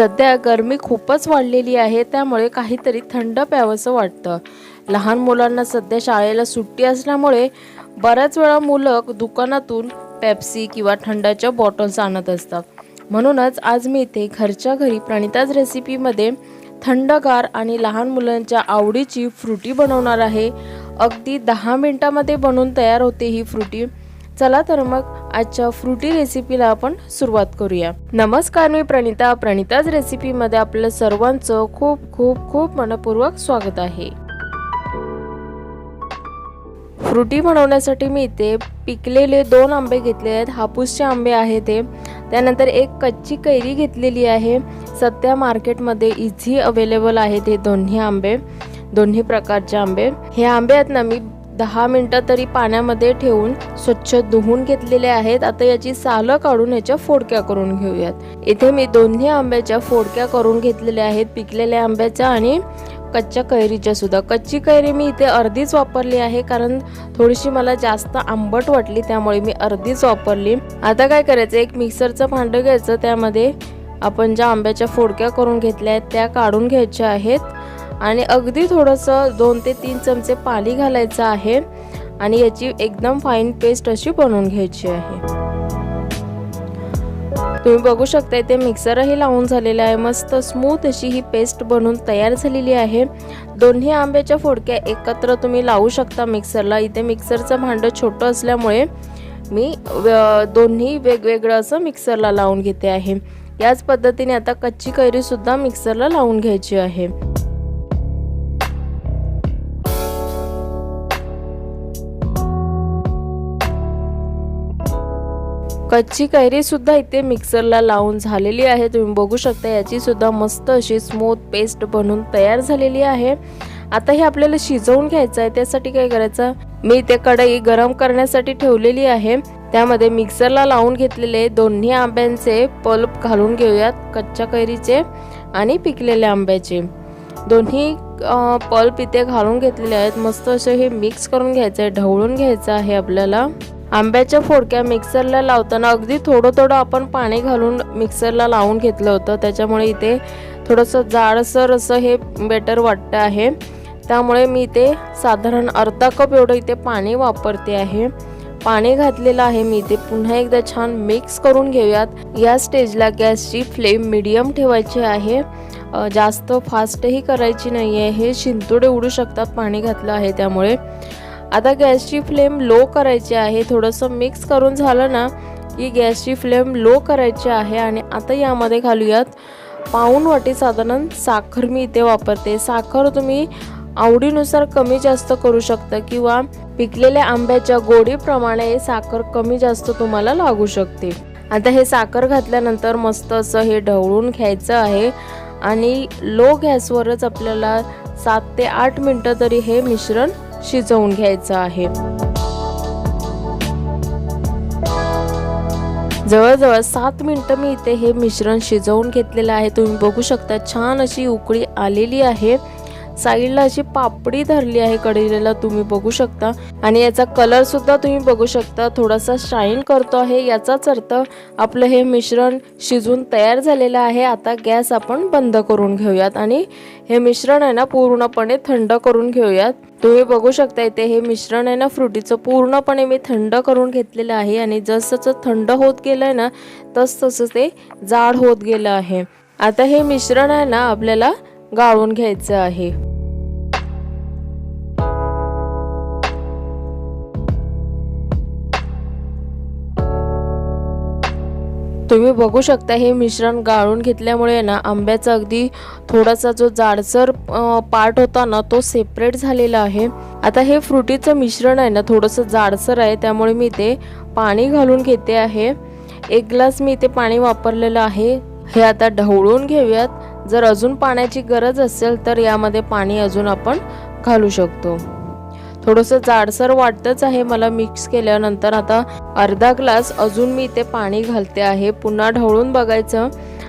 सध्या गरमी खूपच वाढलेली आहे त्यामुळे काहीतरी थंड प्यावंसं वाटतं. लहान मुलांना सध्या शाळेला सुट्टी असल्यामुळे बऱ्याच वेळा मुलं दुकानातून पेप्सी किंवा थंडाच्या बॉटल्स आणत असतात. म्हणूनच आज मी इथे घरच्या घरी प्रणिताज रेसिपीमध्ये थंडगार आणि लहान मुलांच्या आवडीची फ्रुटी बनवणार आहे. अगदी दहा मिनटामध्ये बनवून तयार होते ही फ्रुटी. चला तर मग आजच्या फ्रुटी रेसिपीला आपण सुरुवात करूया. नमस्कार मी प्रणिता. प्रणिताज रेसिपीमध्ये आपलं सर्वांचं खूप खूप खूप मनपूर्वक स्वागत आहे. फ्रुटी बनवण्यासाठी मी इथे पिकलेले दोन आंबे घेतले आहेत. हापूसचे आंबे आहेत ते त्यानंतर एक कच्ची कैरी घेतलेली आहे. सध्या मार्केटमध्ये इझी अवेलेबल आहेत हे दोन्ही आंबे दोन्ही प्रकारचे आंबे. हे आंबे आहेत ना मी दहा मिनटं तरी पाण्यामध्ये ठेवून स्वच्छ धुवून घेतलेले आहेत. आता याची सालं काढून याच्या फोडक्या करून घेऊयात. इथे मी दोन्ही आंब्याच्या फोडक्या करून घेतलेल्या आहेत. पिकलेल्या आंब्याच्या आणि कच्च्या कैरीच्या सुद्धा. कच्ची कैरी मी इथे अर्धीच वापरली आहे कारण थोडीशी मला जास्त आंबट वाटली त्यामुळे मी अर्धीच वापरली. आता काय करायचं? एक मिक्सरचं भांडं घ्यायचं. त्यामध्ये आपण ज्या आंब्याच्या फोडक्या करून घेतल्या आहेत त्या काढून घ्यायच्या आहेत. आणि अगदी थोडंसं दोन ते तीन चमचे पाणी घालायचं आहे. आणि याची एकदम फाईन पेस्ट अशी बनवून घ्यायची आहे. तुम्ही बघू शकता इथे मिक्सरही लावून झालेला आहे. मस्त स्मूथ अशी ही पेस्ट बनवून तयार झालेली आहे. दोन्ही आंब्याच्या फोडक्या एकत्र तुम्ही लावू शकता मिक्सरला इथे मिक्सरचं भांडं छोटं असल्यामुळे मी दोन्ही वेगवेगळं असं मिक्सरला लावून घेते आहे. याच पद्धतीने आता कच्ची कैरीसुद्धा मिक्सरला लावून घ्यायची आहे. कच्ची कैरी सुद्धा इथे मिक्सरला लावून झालेली आहे. तुम्ही बघू शकता याची सुद्धा मस्त अशी स्मूथ पेस्ट बनवून तयार झालेली आहे. आता हे आपल्याला शिजवून घ्यायचं आहे. त्यासाठी काय करायचं? मी इथे कढई गरम करण्यासाठी ठेवलेली आहे. त्यामध्ये मिक्सरला लावून घेतलेले दोन्ही आंब्यांचे पल्प घालून घेऊयात कच्च्या कैरीचे आणि पिकलेल्या आंब्याचे. दोन्ही पल्प इथे घालून घेतलेले आहेत. मस्त असे हे मिक्स करून घ्यायचं आहे ढवळून घ्यायचं आहे आपल्याला. आंब्याच्या फोडक्या मिक्सरला लावताना अगदी थोडं थोडं आपण पाणी घालून मिक्सरला लावून घेतलं होतं. त्याच्यामुळे इथे थोडंसं जाडसर असं हे बेटर वाटतं आहे. त्यामुळे मी इथे साधारण अर्धा कप एवढं इथे पाणी वापरते आहे. पाणी घातलेलं आहे. मी इथे पुन्हा एकदा छान मिक्स करून घेऊयात. या स्टेजला गॅसची फ्लेम मिडियम ठेवायची आहे. जास्त फास्टही करायची नाही आहे हे शिंतोडे उडू शकतात पाणी घातलं आहे त्यामुळे. आता गॅसची फ्लेम लो करायची आहे. थोडंसं मिक्स करून झालं ना की गॅसची फ्लेम लो करायची आहे आणि आता यामध्ये घालूयात पाऊण वाटी साधारण साखर मी इथे वापरते. साखर तुम्ही आवडीनुसार कमी जास्त करू शकता किंवा पिकलेल्या आंब्याच्या गोडीप्रमाणे साखर कमी जास्त तुम्हाला लागू शकते. आता हे साखर घातल्यानंतर मस्त असं हे ढवळून घ्यायचं आहे आणि लो गॅसवरच आपल्याला सात ते आठ मिनटं तरी हे मिश्रण शिजवून घ्यायचं आहे. जवळजवळ सात मिनटं मी इथे हे मिश्रण शिजवून घेतलेलं आहे. तुम्ही बघू शकता छान अशी उकळी आलेली आहे. साईडला अशी पापडी धरली आहे कडेला तुम्ही बघू शकता. आणि याचा कलर सुद्धा तुम्ही बघू शकता. थोडासा शाईन करतो आहे. याचाच अर्थ आपलं हे मिश्रण शिजून तयार झालेलं आहे. आता गॅस आपण बंद करून घेऊयात आणि हे मिश्रण आहे ना पूर्णपणे थंड करून घेऊयात. तुम्ही बघू शकता इथे हे मिश्रण आहे ना फ्रुटीचं पूर्णपणे मी थंड करून घेतलेलं आहे. आणि जसं थंड होत गेलं आहे ना तस तसं ते जाड होत गेलं आहे. आता हे मिश्रण आहे ना आपल्याला गाळून घ्यायचं आहे. तुम्ही बघू शकता हे मिश्रण गाळून घेतल्यामुळे ना आंब्याचा अगदी थोडासा जो जाडसर पार्ट होता ना तो सेपरेट झालेला आहे. आता हे फ्रुटीचं मिश्रण आहे ना थोडंसं जाडसर आहे त्यामुळे मी ते पाणी घालून घेते आहे. एक ग्लास मी इथे पाणी वापरलेलं आहे. हे आता ढवळून घेऊयात. जर अजून पाण्याची गरज असेल तर यामध्ये पाणी अजून आपण घालू शकतो. थोडंसं जाडसर वाटतंच आहे मला मिक्स केल्यानंतर. आता अर्धा ग्लास अजून मी इथे पाणी घालते आहे. पुन्हा ढवळून बघायचं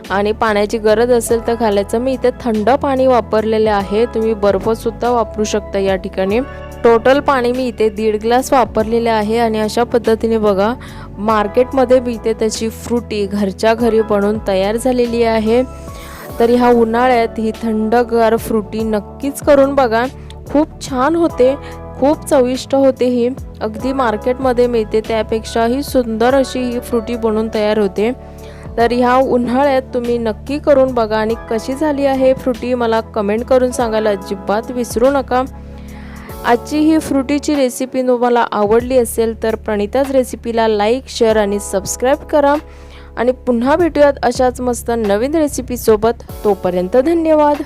आणि पाण्याची गरज असेल तर घालायचं. मी इथे थंड पाणी वापरलेले आहे. तुम्ही बर्फसुद्धा वापरू शकता या ठिकाणी. टोटल पाणी मी इथे दीड ग्लास वापरलेले आहे आणि अशा पद्धतीने बघा मार्केटमध्ये मी इथे त्याची फ्रुटी घरच्या घरी बनवून तयार झालेली आहे. तर ह्या उन्हाळ्यात ही थंडगार फ्रुटी नक्कीच करून बघा. खूप छान होते खूप चविष्ट होते ही. अगदी मार्केटमध्ये मिळते त्यापेक्षाही सुंदर अशी ही फ्रुटी बनवून तयार होते. तर ह्या उन्हाळ्यात तुम्ही नक्की करून बघा आणि कशी झाली आहे फ्रुटी मला कमेंट करून सांगायला अजिबात विसरू नका. आजची ही फ्रुटीची रेसिपी तुम्हाला आवडली असेल तर प्रणिताच रेसिपीला लाईक शेअर आणि सबस्क्राईब करा. आणि पुन्हा भेटूयात अशाच मस्त नवीन रेसिपीसोबत तोपर्यंत धन्यवाद.